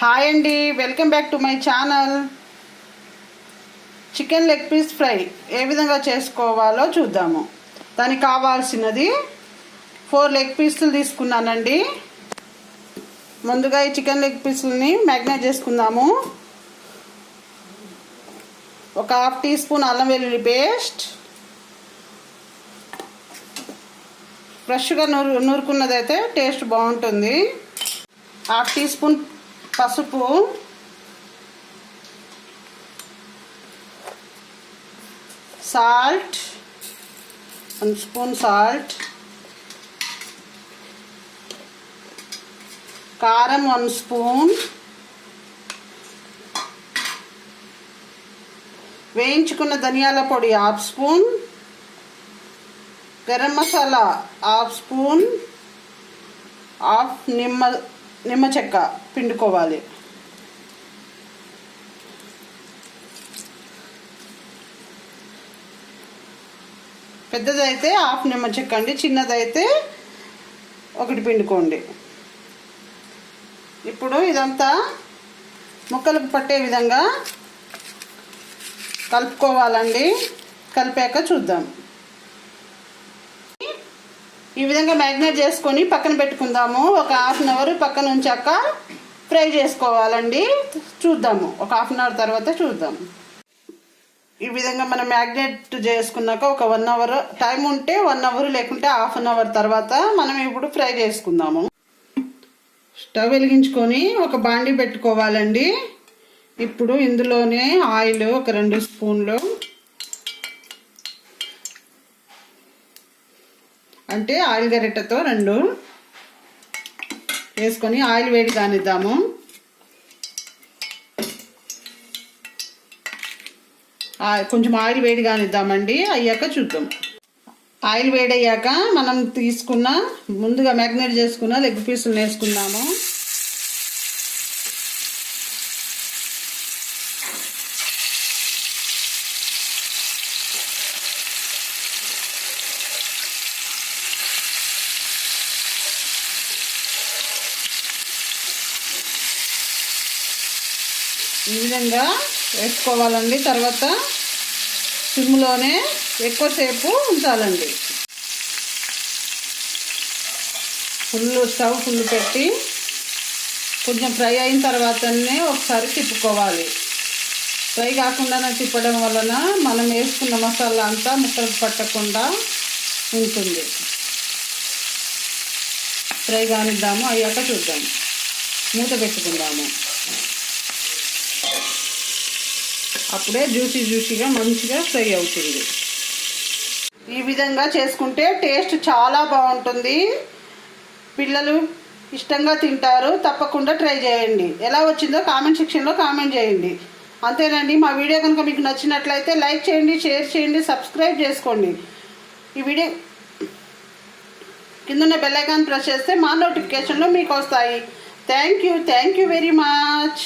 Hi అండి welcome back to my channel. Chicken leg piece fry ఏ విధంగా చేసుకోవాలో చూద్దాము. దానికి కావాల్సినది ఫోర్ లెగ్ పీసులు తీసుకున్నానండి. ముందుగా ఈ చికెన్ లెగ్ పీసులని మ్యాగ్నేట్ చేసుకుందాము. ఒక హాఫ్ టీ స్పూన్ అల్లం వెల్లుల్లి పేస్ట్. ఫ్రెష్గా నూరు నూరుకున్నదైతే టేస్ట్ బాగుంటుంది. హాఫ్ టీ స్పూన్ పసుపు. సాల్ట్. One spoon salt. కారం వన్ స్పూన్. వేయించుకున్న ధనియాల పొడి half spoon. Garam masala half spoon. Half నిమ్మ నిమ్మ చెక్క పిండుకోవాలి. పెద్దదైతే హాఫ్ నిమ్మ చెక్క అండి చిన్నదైతే ఒకటి పిండుకోండి. ఇప్పుడు ఇదంతా ముక్కలకు పట్టే విధంగా కలుపుకోవాలండి. కలిపాక చూద్దాం. ఈ విధంగా మ్యాగ్నేట్ చేసుకొని పక్కన పెట్టుకుందాము. ఒక హాఫ్ అన్ అవర్ పక్కన ఉంచాక ఫ్రై చేసుకోవాలండి. చూద్దాము. ఒక హాఫ్ అన్ అవర్ తర్వాత చూద్దాం. ఈ విధంగా మనం మ్యాగ్నేట్ చేసుకున్నాక ఒక వన్ అవర్ టైం ఉంటే వన్ అవర్ లేకుంటే హాఫ్ అన్ అవర్ తర్వాత మనం ఇప్పుడు ఫ్రై చేసుకుందాము. స్టవ్ వెలిగించుకొని ఒక బాండి పెట్టుకోవాలండి. ఇప్పుడు ఇందులోనే ఆయిల్ ఒక రెండు స్పూన్లు అంటే ఆయిల్ గరిటతో రెండు వేసుకొని ఆయిల్ వేడి కానిద్దాము. కొంచెం ఆయిల్ వేడి కానిద్దామండి అయ్యాక చూద్దాం. ఆయిల్ వేడయ్యాక మనం తీసుకున్న ముందుగా మ్యాగ్నేట్ చేసుకున్న లెగ్ పీసులు వేసుకుందాము ఈ విధంగా వేసుకోవాలండి. తర్వాత సిమ్లోనే ఎక్కువసేపు ఉంచాలండి. ఫుల్ స్టవ్ ఫుల్ పెట్టి కొంచెం ఫ్రై అయిన తర్వాతనే ఒకసారి తిప్పుకోవాలి. ఫ్రై కాకుండానే తిప్పడం వలన మనం వేసుకున్న మసాలా అంతా ముక్కలకు పట్టకుండా ఉంటుంది. ఫ్రై కానిద్దాము అయ్యాక చూద్దాం. మూత పెట్టుకుందాము. అప్పుడే జ్యూసీ జ్యూసీగా మంచిగా ఫ్రై అవుతుంది. ఈ విధంగా చేసుకుంటే టేస్ట్ చాలా బాగుంటుంది. పిల్లలు ఇష్టంగా తింటారు. తప్పకుండా ట్రై చేయండి. ఎలా వచ్చిందో కామెంట్ సెక్షన్లో కామెంట్ చేయండి. అంతేనండి మా వీడియో కనుక మీకు నచ్చినట్లయితే లైక్ చేయండి షేర్ చేయండి సబ్స్క్రైబ్ చేసుకోండి. ఈ వీడియో కిందన్న బెల్లైకాన్ ప్రెస్ చేస్తే మా నోటిఫికేషన్లో మీకు వస్తాయి. Thank you thank you very much.